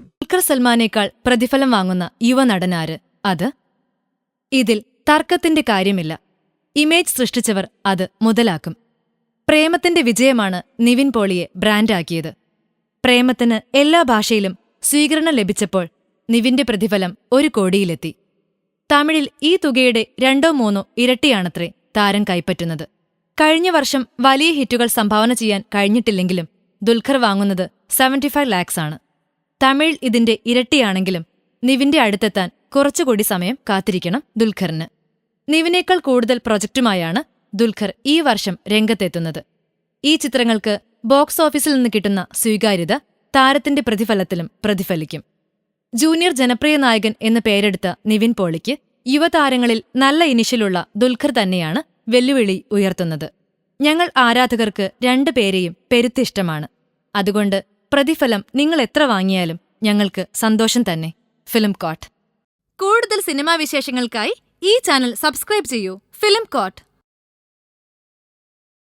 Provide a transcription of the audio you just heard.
ദുൽഖർ സൽമാനേക്കാൾ പ്രതിഫലം വാങ്ങുന്ന യുവ യുവനടനാര് അത് ഇതിൽ തർക്കത്തിന്റെ കാര്യമില്ല. ഇമേജ് സൃഷ്ടിച്ചവർ അത് മുതലാക്കും. പ്രേമത്തിന്റെ വിജയമാണ് നിവിൻ പോളിയെ ബ്രാൻഡാക്കിയത്. പ്രേമത്തിന് എല്ലാ ഭാഷയിലും സ്വീകരണം ലഭിച്ചപ്പോൾ നിവിന്റെ പ്രതിഫലം ഒരു കോടിയിലെത്തി. തമിഴിൽ ഈ തുകയുടെ രണ്ടോ മൂന്നോ ഇരട്ടിയാണത്രേ താരം കൈപ്പറ്റുന്നത്. കഴിഞ്ഞ വർഷം വലിയ ഹിറ്റുകൾ സംഭാവന ചെയ്യാൻ കഴിഞ്ഞിട്ടില്ലെങ്കിലും ദുൽഖർ വാങ്ങുന്നത് 75 ഫൈവ് ലാക്സ് ആണ്. തമിഴ് ഇതിന്റെ ഇരട്ടിയാണെങ്കിലും നിവിന്റെ അടുത്തെത്താൻ കുറച്ചുകൂടി സമയം കാത്തിരിക്കണം ദുൽഖറിന്. നിവിനേക്കാൾ കൂടുതൽ പ്രൊജക്റ്റുമായാണ് ദുൽഖർ ഈ വർഷം രംഗത്തെത്തുന്നത്. ഈ ചിത്രങ്ങൾക്ക് ബോക്സ് ഓഫീസിൽ നിന്ന് കിട്ടുന്ന സ്വീകാര്യത താരത്തിന്റെ പ്രതിഫലത്തിലും പ്രതിഫലിക്കും. ജൂനിയർ ജനപ്രിയ നായകൻ എന്ന് പേരെടുത്ത നിവിൻ പോളിക്ക് യുവതാരങ്ങളിൽ നല്ല ഇനിഷ്യലുള്ള ദുൽഖർ തന്നെയാണ് വെല്ലുവിളി ഉയർത്തുന്നത്. ഞങ്ങൾ ആരാധകർക്ക് രണ്ടു പേരെയും പെരുത്തിഷ്ടമാണ്. അതുകൊണ്ട് പ്രതിഫലം നിങ്ങൾ എത്ര വാങ്ങിയാലും ഞങ്ങൾക്ക് സന്തോഷം തന്നെ. Film court. കൂടുതൽ സിനിമാ വിശേഷങ്ങൾക്കായി ഈ ചാനൽ സബ്സ്ക്രൈബ് ചെയ്യൂ. Film coat.